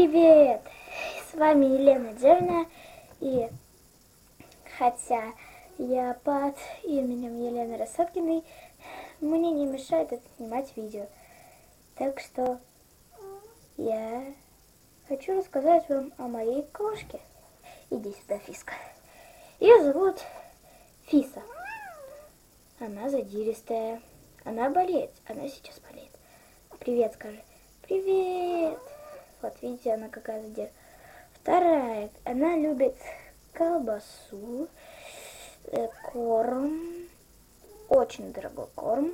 Привет! С вами Елена Дерна. И хотя я под именем Елены Рассадкиной, мне не мешает это снимать видео. Так что я хочу рассказать вам о моей кошке. Иди сюда, Фиска. Ее зовут Фиса. Она задиристая. Она болеет. Она сейчас болеет. Привет, скажи. Привет. Вот видите, она какая задержка. Вторая, она любит колбасу, э, корм, очень дорогой корм.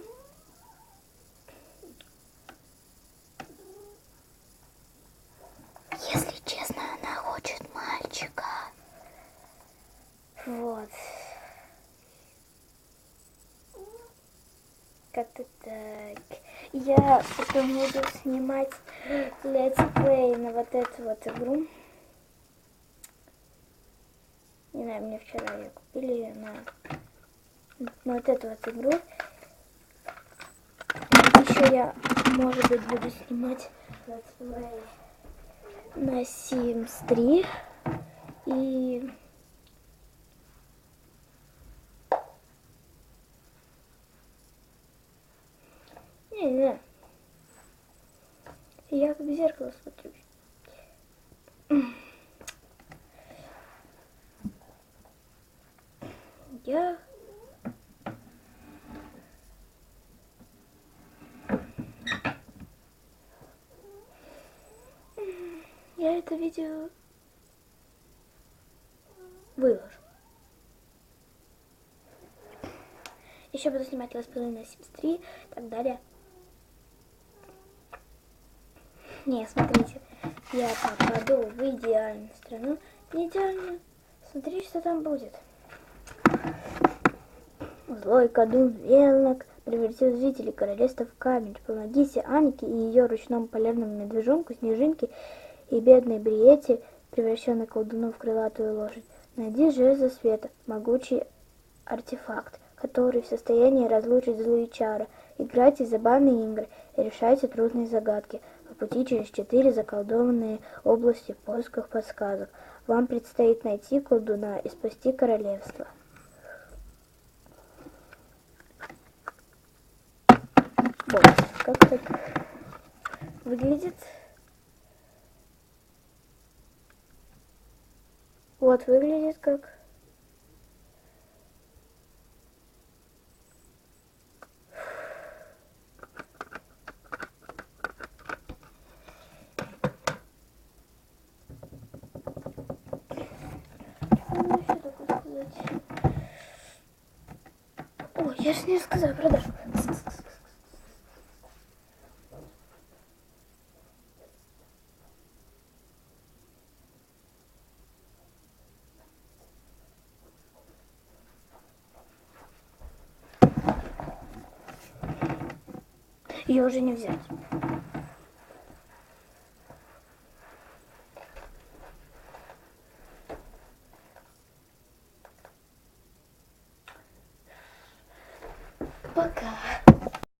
Если честно, она хочет мальчика. Вот. Как-то так. Я потом буду снимать летсплей на вот эту вот игру. Не знаю, мне вчера ее купили на, на вот эту вот игру. Еще я, может быть, буду снимать летсплей на Sims 3. И Не-не. Я как в зеркало смотрю. Я... Я это видео выложу. Еще буду снимать летсплей на Sims 3 и так далее. Не, смотрите, я попаду в идеальную страну. Не идеальную. Смотри, что там будет. Злой кадун Велнок превратил жителей королевства в камень. Помогите Анике и ее ручному полярному медвежонку, Снежинке и бедной Бриете, превращенной колдуну в крылатую лошадь. Найди жезл света, могучий артефакт, который в состоянии разлучить злые чары. Играйте забавные игры и решайте трудные загадки – пути через четыре заколдованные области в поисках подсказок. Вам предстоит найти колдуна и спасти королевство. Вот, как так выглядит. Вот выглядит как Я же не сказала продажу. Ее уже не взять. 不敢